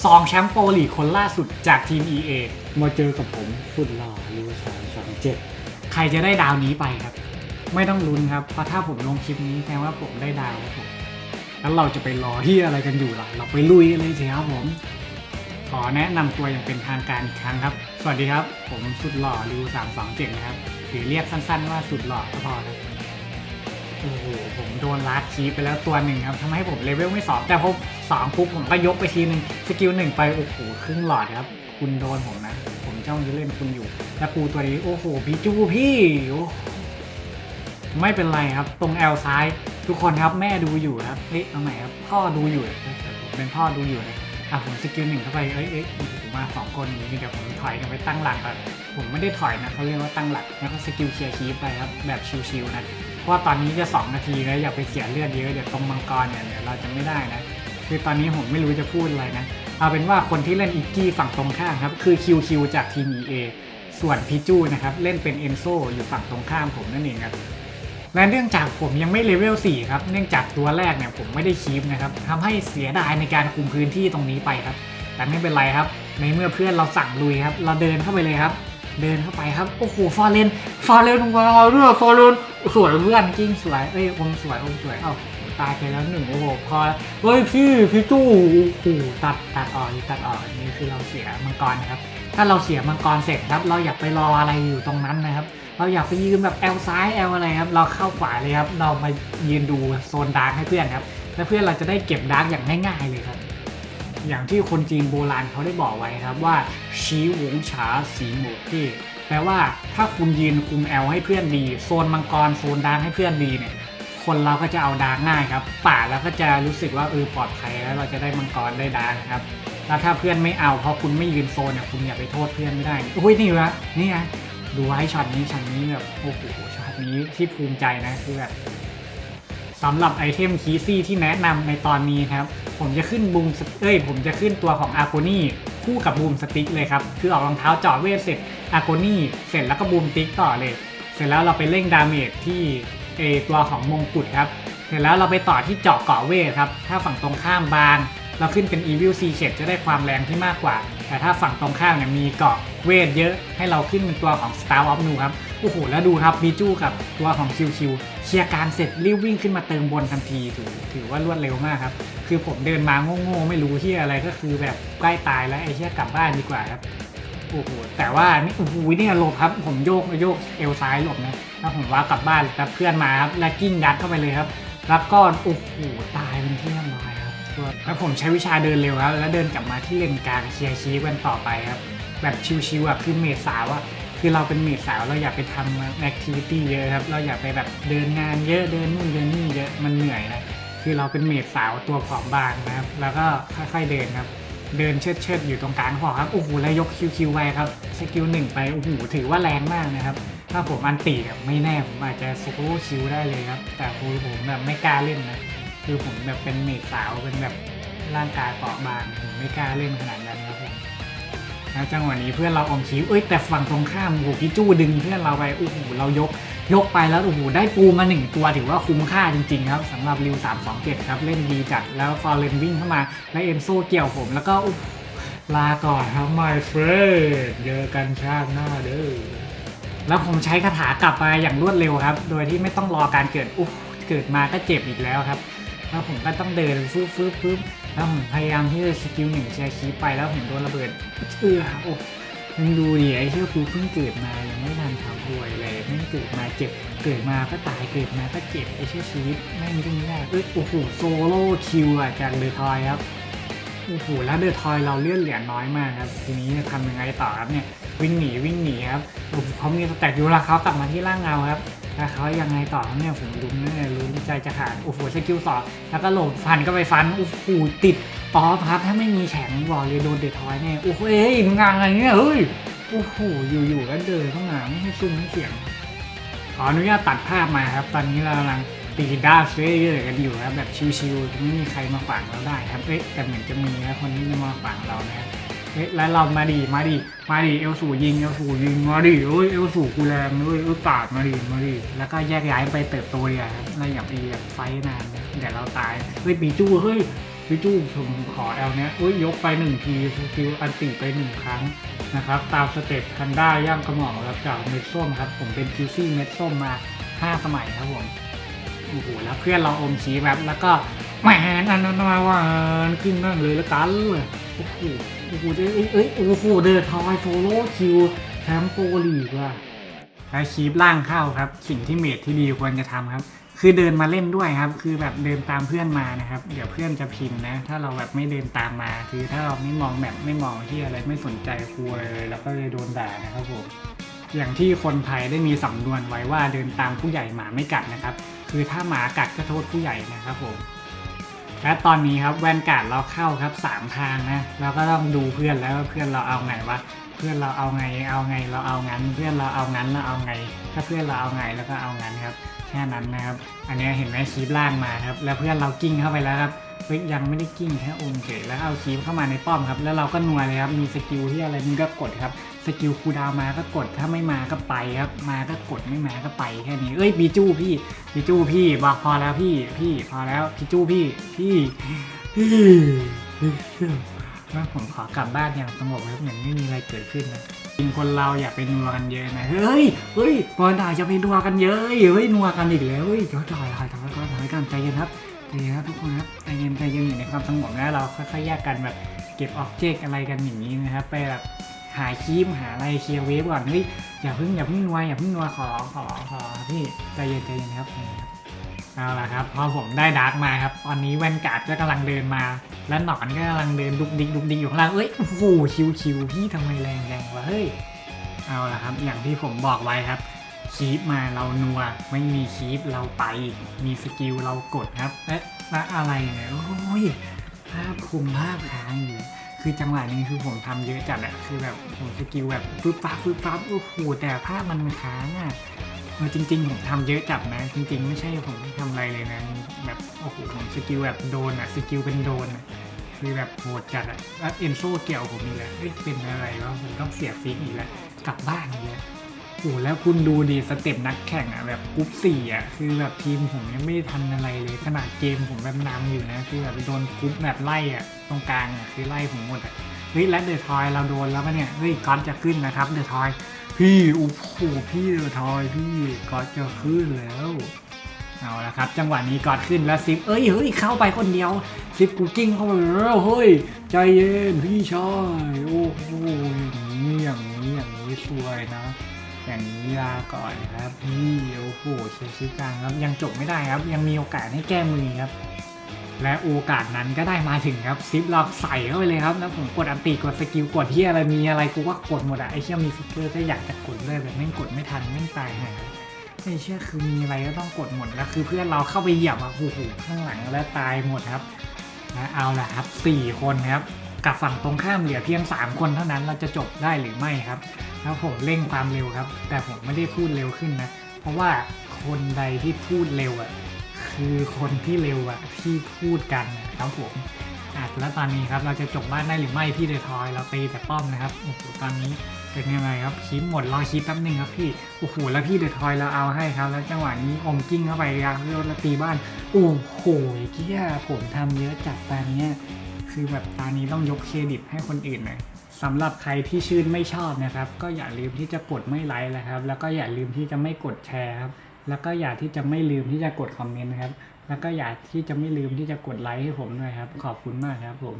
ซองแชมป์โปรลีกคนล่าสุดจากทีม EA มาเจอกับผมสุดหล่อรูสามสามเจ็ดใครจะได้ดาวนี้ไปครับ ไม่ต้องลุ้นครับ เพราะถ้าผมลงคลิปนี้แปลว่าผมได้ดาวครับผมแล้วเราจะไปรอที่อะไรกันอยู่ล่ะ เราไปลุยเลยสิครับผม ขอแนะนำตัวอย่างเป็นทางการอีกครั้งครับ สวัสดีครับ ผมสุดหล่อริวสามสองเจ็ดนะครับหรือเรียกสั้นๆว่าสุดหล่อก็พอครับ โอ้โหผมโดนลัดคีไปแล้วตัวหนึ่งครับทำให้ผมเลเวลไม่สองแต่พอสองปุ๊บผมก็ยกไปทีหนึ่งสกิลหนึ่งไปโอ้โหครึ่งหลอดครับ คุณโดนผมนะ ผมจ้องจะเล่นคุณอยู่ แล้วกูตัวนี้โอ้โหพี่จูพี่ไม่เป็นไรครับ ตรงแอลซ้าย ทุกคนครับแม่ดูอยู่ครับเฮ้ยเอาใหม่ครับพ่อดูอยู่เป็นพ่อดูอยู่เลยอะผมสกิลหนึ่งเข้าไปเอ้ยเอ้ยมาสองคนอย่างนี้เดี๋ยวผมถอยกันไปตั้งหลักก่อนผมไม่ได้ถอยนะเขาเรียกว่าตั้งหลักแล้วก็สกิลเคลียร์คีปไปครับแบบชิวๆนะ ว่าตอนนี้จะสองนาทีแล้วอย่าไปเสียเลือดเยอะเดี๋ยวตรงมังกรเนี่ยเดี๋ยวเราจะไม่ได้นะ คือตอนนี้ผมไม่รู้จะพูดอะไรนะ เอาเป็นว่าคนที่เล่นอิกกี้ฝั่งตรงข้ามครับคือคิวคิวจากทีม EA ส่วนพิจูนะครับเล่นเป็นเอนโซอยู่ฝั่งตรงข้ามผมนั่นเองครับและเนื่องจากผมยังไม่เลเวล4ครับเนื่องจากตัวแรกเนี่ยผมไม่ได้คีปนะครับทำให้เสียดายในการคุมพื้นที่ตรงนี้ไปครับ แต่ไม่เป็นไรครับ ในเมื่อเพื่อนเราสั่งลุยครับ เราเดินเข้าไปเลยครับ เดินเข้าไปครับ โอ้โห ฟอร์เรน ฟอร์เรนของเราด้วยฟอร์เรน สวยเพื่อนจริงสวย เอ้ย อมสวย อมสวย เอ้า ตายไปแล้วหนึ่งโอ้โห พอ เฮ้ย พี่ พี่ตู้โอ้โหตัด ตัดออกนี่ตัดออก นี่คือเราเสียมังกรนะครับ ถ้าเราเสียมังกรเสร็จครับ เราอยากไปรออะไรอยู่ตรงนั้นนะครับ เราอยากไปยืนแบบแอลซ้ายแอลอะไรครับ เราเข้าขวาเลยครับ เรามายืนดูโซนดาร์กให้เพื่อนครับ แล้วเพื่อนเราจะได้เก็บดาร์กอย่างง่ายๆเลยครับ อย่างที่คนจีนโบราณเขาได้บอกไว้ครับว่าชี้หวงฉาสีหมูที่แปลว่าถ้าคุณยืนคุมแอลให้เพื่อนดีโซนมังกรโซนดาร์กให้เพื่อนดีเนี่ยคนเราก็จะเอาดาร์กง่ายครับป่าแล้วก็จะรู้สึกว่าเออปลอดภัยแล้วเราจะได้มังกรได้ดาร์กครับแล้วถ้าเพื่อนไม่เอาเพราะคุณไม่ยืนโซนเนี่ยคุณอย่าไปโทษเพื่อนไม่ได้อุ้ยนี่วะนี่ไงดูไว้ช็อตนี้ช็อตนี้แบบโอ้โหช็อตนี้ที่ภูมิใจนะคือแบบ สำหรับไอเทมคีซี่ที่แนะนำในตอนนี้ครับ ผมจะขึ้นบูมเอ้ยผมจะขึ้นตัวของอาโกนี่คู่กับบูมสติ๊กเลยครับ คือออกรองเท้าเจาะเวทเสร็จอาโกนี่เสร็จแล้วก็บูมติ๊กต่อเลย เสร็จแล้วเราไปเร่งดาเมจที่เอตัวของมงกุฎครับ เสร็จแล้วเราไปต่อที่เจาะเกาะเวทครับ ถ้าฝั่งตรงข้ามบาง เราขึ้นเป็น Evil Sea เฉดจะได้ความแรงที่มากกว่า แต่ถ้าฝั่งตรงข้ามเนี่ยมีเกาะเวทเยอะให้เราขึ้นเป็นตัวของ Star of Nu ครับโอ้โหแล้วดูครับบีจูกับตัวของคิวคิวเคลียร์การเสร็จรีบวิ่งขึ้นมาเติมบนทันทีถือถือว่ารวดเร็วมากครับ คือผมเดินมาโง่ๆไม่รู้ที่อะไรก็คือแบบใกล้ตายแล้วไอ้เชี่ยกลับบ้านดีกว่าครับโอ้โหแต่ว่านี่โอ้โหนี่หลบครับ ผมโยกโยกเอวซ้ายหลบนะแล้วผมว่ากลับบ้านแต่เพื่อนมาครับแล้วกิ้งยัดเข้าไปเลยครับ แล้วก็โอ้โหตายเป็นที่เรียบร้อย แล้วผมใช้วิชาเดินเร็วครับ แล้วเดินกลับมาที่เลนกลางเคลียร์ชีกันต่อไปครับ แบบชิวๆอะคือเมดสาวอะคือเราเป็นเมดสาวเราอยากไปทำแอคทิวิตี้เยอะครับ เราอยากไปแบบเดินงานเยอะเดินนู่นเดินนี่เยอะมันเหนื่อยนะคือเราเป็นเมดสาวตัวผอมบางนะครับ แล้วก็ค่อยๆเดินครับ เดินเชิดเชิดๆอยู่ตรงกลางหอครับโอ้โหแล้วยกคิวคิวไว้ครับสกิลหนึ่งไปโอ้โหถือว่าแรงมากนะครับ ถ้าผมอันตีแบบไม่แน่ผมอาจจะโซโล่คิวได้เลยครับ แต่คือผมแบบไม่กล้าเล่นนะ คือผมแบบเป็นเมดสาวเป็นแบบร่างกายเปราะบางผมไม่กล้าเล่นขนาดนั้นครับผมแล้วจังหวะนี้เพื่อนเราอมคิ้วเอ้ยแต่ฝั่งตรงข้ามโอ้โหพี่จู้ดึงเพื่อนเราไปโอ้โหเรายกยกไปแล้วโอ้โหได้ปูมาหนึ่งตัวถือว่าคุ้มค่าจริงๆครับสำหรับริว 327 ครับเล่นดีจัดแล้วฟอร์เรนวิ่งเข้ามาแล้วเอ็นโซเกี่ยวผมแล้วก็อุ๊ยลาก่อนครับ my friend เจอกันชาติหน้าเด้อแล้วผมใช้คาถากลับมาอย่างรวดเร็วครับ โดยที่ไม่ต้องรอการเกิดอุ๊ยเกิดมาก็เจ็บอีกแล้วครับ แล้วผมก็ต้องเดินฟึบฟึบฟึบแล้วผมพยายามที่จะสกิลหนึ่งแชร์คีไปแล้วผมโดนระเบิดเอือโอ้มึงดูดิไอ้เชี่ยกูเพิ่งเกิดมายังไม่ทันทำป่วยเลยไม่งเกิดมาเจ็บเกิดมาก็ตายเกิดมาก็เจ็บไอ้เชี่ยชีวิตแม่งยุ่งยากเอ้ยโอ้โหโซโล่คิวอะจากเดอทอยครับโอ้โหแล้วเดอทอยเราเลื่อนเหรียญน้อยมากครับทีนี้จะทำยังไงต่อครับเนี่ยวิ่งหนีวิ่งหนีครับโอ้โหเขามีสแต็กอยู่แล้วเขากลับมาที่ร่างเงาครับ แล้วเขายังไงต่อเนี่ยผมลุ้นแน่ลุ้นใจจะขาดโอ้โหสกิลต่อ แล้วก็หลดฟันก็ไปฟันโอ้โหติดตอครับ ถ้าไม่มีแข็งบอกเลยโดนเดทอยแน่โอ้โหเอ้ยมึงานอะไรเนี่ยเฮ้ยโอ้โหอยู่ๆก็เดินเข้ามาไม่ให้ซุ้มไม่เสียงขออนุญาตตัดภาพมาครับ ตอนนี้เรากำลังตีด้าเซ่เยอะกันอยู่ครับแบบชิวๆไม่มีใครมาขวางเราได้ครับเอ๊ะแต่เหมือนจะมีนะคนที่มาขวางเรานะครับ เฮ้ยแล้วเรามาดิมาดิมาดิเอลสูยิงเอลสูยิงมาดิเอ้ยเอลสูกูแรงเลยเอ้ยปาดมาดิมาดิแล้วก็แยกย้ายไปเติบโตเลยครับเราอย่าไปแบบไฟท์นานเดี๋ยวเราตายเฮ้ยปีจู้เฮ้ยพี่จู้ผมขอแอลเนี้ยอุ้ยยกไปหนึ่งทีสกิลอันติไปหนึ่งครั้งนะครับตามสเต็ปคันด้าย่างกระหม่อมครับจากเม็ดส้มครับผมเป็นคิวซี่เม็ดส้มมาห้าสมัยครับผมโอ้โหแล้วเพื่อนเราอมชีแบบแล้วก็ แหมนอันนั้นมาวานขึ้นนั่นเลยละกันโอ้โหโอ้โหเอ้ยเอ้ยโอ้โหเดินทอยโซโล่คิวแชมป์โปรลีกว่ะและคีบล่างเข้าครับ สิ่งที่เมดที่ดีควรจะทำครับ คือเดินมาเล่นด้วยครับ คือแบบเดินตามเพื่อนมานะครับ เดี๋ยวเพื่อนจะพิมพ์นะ ถ้าเราแบบไม่เดินตามมา คือถ้าเราไม่มองแบบไม่มองที่อะไรไม่สนใจครูเลยแล้วก็เลยโดนด่านะครับผมอย่างที่คนไทยได้มีสำนวนไว้ว่าเดินตามผู้ใหญ่หมาไม่กัดนะครับ คือถ้าหมากัดก็โทษผู้ใหญ่นะครับผม และตอนนี้ครับแวนการ์ดเราเข้าครับสามทางนะเราก็ต้องดูเพื่อนแล้วเพื่อนเราเอาไงวะเพื่อนเราเอาไงเอาไงเราเอางั้น เพื่อนเราเอางั้นเราเอาไง ถ้าเพื่อนเราเอาไงแล้วก็เอางั้นครับแค่นั้นนะครับ อันนี้เห็นไหมคีบล่างมาครับ แล้วเพื่อนเรากิ้งเข้าไปแล้วครับ เฮ้ยยังไม่ได้กิ้งแค่องค์เฉยแล้วเอาคีบเข้ามาในป้อมครับ แล้วเราก็นัวเลยครับ มีสกิลที่อะไรมึงก็กดครับสกิลคูดาวมาก็กดถ้าไม่มาก็ไปครับ มาก็กดไม่มาก็ไปแค่นี้เอ้ยบีจู้พี่บีจู้พี่บอกพอแล้วพี่พี่พอแล้วพี่จู้พี่พี่พี่ว่าผมขอกลับบ้านอย่างสงบครับเหมือนไม่มีอะไรเกิดขึ้นนะจริงคนเราอย่าไปนัวกันเยอะนะ เฮ้ย เฮ้ยบอลด่าจะไปนัวกันเยอะ เฮ้ยนัวกันอีกแล้ว เฮ้ยถอยถอยถอยถอยถอยถอยกันใจเย็นครับ ใจเย็นครับทุกคนครับใจเย็นใจเย็นอยู่ในความสงบนะเราค่อยๆแยกกันแบบเก็บออบเจกต์อะไรกันอย่างนี้นะครับไปแบบหาคีมหาอะไรเคลียร์เวฟก่อนเฮ้ยอย่าเพิ่งอย่าเพิ่งนัวอย่าเพิ่งนัวขอขอขอพี่ใจเย็นใจเย็นครับเอาละครับพอผมได้ดาร์กมาครับตอนนี้แวนการ์ดก็กำลังเดินมา และหนอนก็กำลังเดินดุกดิกดุกดิกอยู่ข้างล่างเอ้ยโอ้โหคิวคิวพี่ทำไมแรงแรงวะเฮ้ยเอาละครับ อย่างที่ผมบอกไว้ครับ คีปมาเรานัว ไม่มีคีปเราไป มีสกิลเรากดครับเอ๊ะแล้วอะไรเนี่ยโอ้ยภาพคุมภาพค้างอยู่คือจังหวะนี้คือผมทำเยอะจัดอะคือแบบผมสกิลแบบฟึบฟับฟึบฟับโอ้โหแต่ภาพมันค้างอะเออจริง ๆ ผมทำเยอะจัดนะ จริง ๆ ไม่ใช่ผมทำอะไรเลยนะแบบโอ้โหผมสกิลแบบโดนอะสกิลเป็นโดนอะคือแบบโหดจัดอะแล้วเอ็นโซเกี่ยวผมอีกแล้วเอ้ยเป็นอะไรวะผมต้องเสียฟิกอีกแล้วกลับบ้านอีกแล้ว โอ้แล้วคุณดูดีสเต็ปนักแข่งอะแบบกรุ๊ปสี่อะคือแบบทีมผมยังไม่ทันอะไรเลยขนาดเกมผมแบบนำอยู่นะคือแบบโดนกรุ๊ปแบบไล่อะตรงกลางอะคือไล่ผมหมดอะเฮ้ยและเดอะทอยเราโดนแล้วปะเนี่ยเฮ้ยก๊อตจะขึ้นนะครับเดอะทอยพี่โอ้โหพี่เดอะทอยพี่ก็จะขึ้นแล้วเอาละครับ จังหวะนี้กอดขึ้นแล้วซิปเอ้ยเฮ้ยเข้าไปคนเดียวซิปกูกิ้งเข้าไปแล้วเฮ้ยใจเย็นพี่ชายโอ้โหอย่างนี้อย่างนี้อย่างนี้สวยนะ อย่างนี้ลาก่อนครับพี่โอ้โหเชียร์ชิปกลางครับยังจบไม่ได้ครับ ยังมีโอกาสให้แก้มือครับ และโอกาสนั้นก็ได้มาถึงครับซิปเราใส่เข้าไปเลยครับแล้วผมกดอันติกดสกิลกดที่อะไรมีอะไรกูก็กดหมดอะไอเชี่ยมีฟิกเกอร์ก็อยากจะกดเลยแบบแม่กดไม่ทันแม่งตายหายไอเชี่ยคือมีอะไรก็ต้องกดหมดแล้วคือเพื่อนเราเข้าไปเหยียบอะโอ้โหข้างหลังและตายหมดครับและเอาละครับสี่คนครับ กับฝั่งตรงข้ามเหลือเพียง 3 คนเท่านั้นเราจะจบได้หรือไม่ครับ แล้วผมเร่งความเร็วครับ แต่ผมไม่ได้พูดเร็วขึ้นนะ เพราะว่าคนใดที่พูดเร็วอะคือคนที่เร็วอะที่พูดกันนะครับผมอะแล้วตอนนี้ครับเราจะจบบ้านได้หรือไม่พี่เดทอยเราตีแต่ป้อมนะครับโอ้โหตอนนี้เป็นยังไงครับคิดหมดรอคิดแป๊บหนึงครับพี่โอ้โหแล้วพี่เดทอยเราเอาให้ครับ แล้วจังหวะนี้อมกิ้งเข้าไปยางแล้วตีบ้านโอ้โหเกี้ยผมทำเยอะจัดตอนนี้คือแบบตอนนี้ต้องยกเครดิตให้คนอื่นหน่อย สำหรับใครที่ชื่นไม่ชอบนะครับ ก็อย่าลืมที่จะกดไม่ไลค์นะครับ แล้วก็อย่าลืมที่จะไม่กดแชร์ครับแล้วก็อย่าที่จะไม่ลืมที่จะกดคอมเมนต์นะครับ แล้วก็อย่าที่จะไม่ลืมที่จะกดไลค์ให้ผมด้วยครับ ขอบคุณมากครับผม